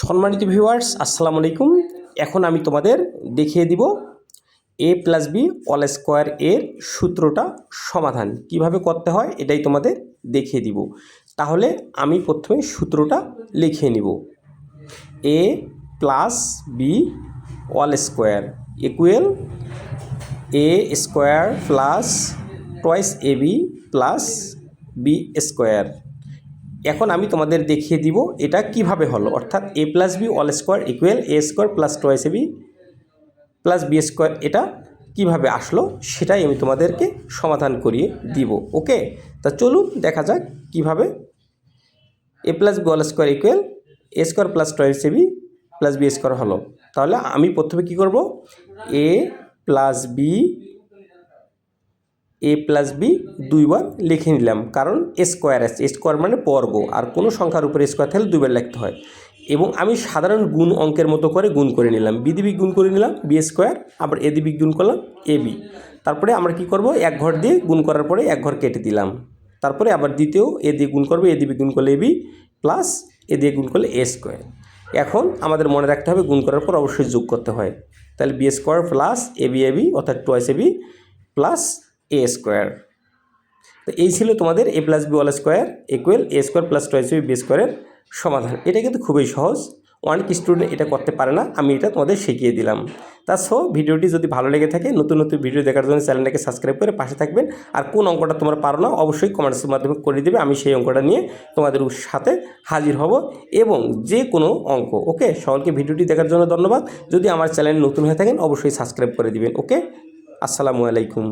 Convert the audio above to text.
সম্মানিত ভিউয়ার্স আসসালামু আলাইকুম। এখন আমি তোমাদের দেখিয়ে দিব A plus B all square এর সূত্রটা সমাধান। কীভাবে করতে হয় এটাই তোমাদের দেখিয়ে দিব। তাহলে আমি প্রথমে সূত্রটা লিখে নিব। A plus B all square equal A square plus twice A B plus B square এখন আমি তোমাদের দেখিয়ে দিব এটা কীভাবে হলো। অর্থাৎ A plus B all square equal A square plus twice A B plus B square এটা কীভাবে আসলো সেটাই আমি তোমাদেরকে সমাধান করিয়ে দিব, ওকে? তা চলুন দেখা যাক কীভাবে A plus B all square equal A square plus twice A B plus B square হলো। তাহলে আমি প্রথমে কি করব? A plus B A plus B দুইবার লিখে নিলাম। কারণ স্কোয়ার আছে। স্কোয়ার মানে বর্গ। আর কোনো সংখ্যার উপরে স্কোয়ার থাকলে দুইবার লিখতে হয়। এবং আমি সাধারণ গুণ অঙ্কের মতো করে গুণ করে নিলাম। বি দিবিক গুণ করে নিলাম। বি স্কোয়ার আবার এ দিবিক গুণ করলাম। এ বি তারপরে আমরা কি করব? এক ঘর দিয়ে গুণ করার পরে এক ঘর কেটে দিলাম। তারপরে আবার দ্বিতীয় এ দিয়ে গুণ করবে। এ দিবিক গুণ করলে এ বি প্লাস এ দিয়ে গুণ করলে এ স্কোয়ার এখন আমাদের মনে রাখতে হবে গুণ করার পর অবশ্যই যোগ করতে হয়। তাহলে B square plus A B A B অর্থাৎ twice A B plus A square তো এই ছিল তোমাদের A plus B all square equal A square plus twice B B স্কোয়ারের সমাধান। এটা কিন্তু খুবই সহজ। অনেক স্টুডেন্ট এটা করতে পারে না। আমি এটা তোমাদের শিখিয়ে দিলাম। তা সো ভিডিওটি যদি ভালো লেগে থাকে, নতুন নতুন ভিডিও দেখার জন্য চ্যানেলটাকে সাবস্ক্রাইব করে পাশে থাকবেন। আর কোন অঙ্কটা তোমরা পারো না, অবশ্যই কমেন্টসের মাধ্যমে করে দেবে। আমি সেই অঙ্কটা নিয়ে তোমাদের সাথে হাজির হব। এবং যে কোনো অঙ্ক, ওকে? সকলকে ভিডিওটি দেখার জন্য ধন্যবাদ। যদি আমার চ্যানেল নতুন হয়ে থাকেন, অবশ্যই সাবস্ক্রাইব করে দিবেন, ওকে? আসসালামু আলাইকুম।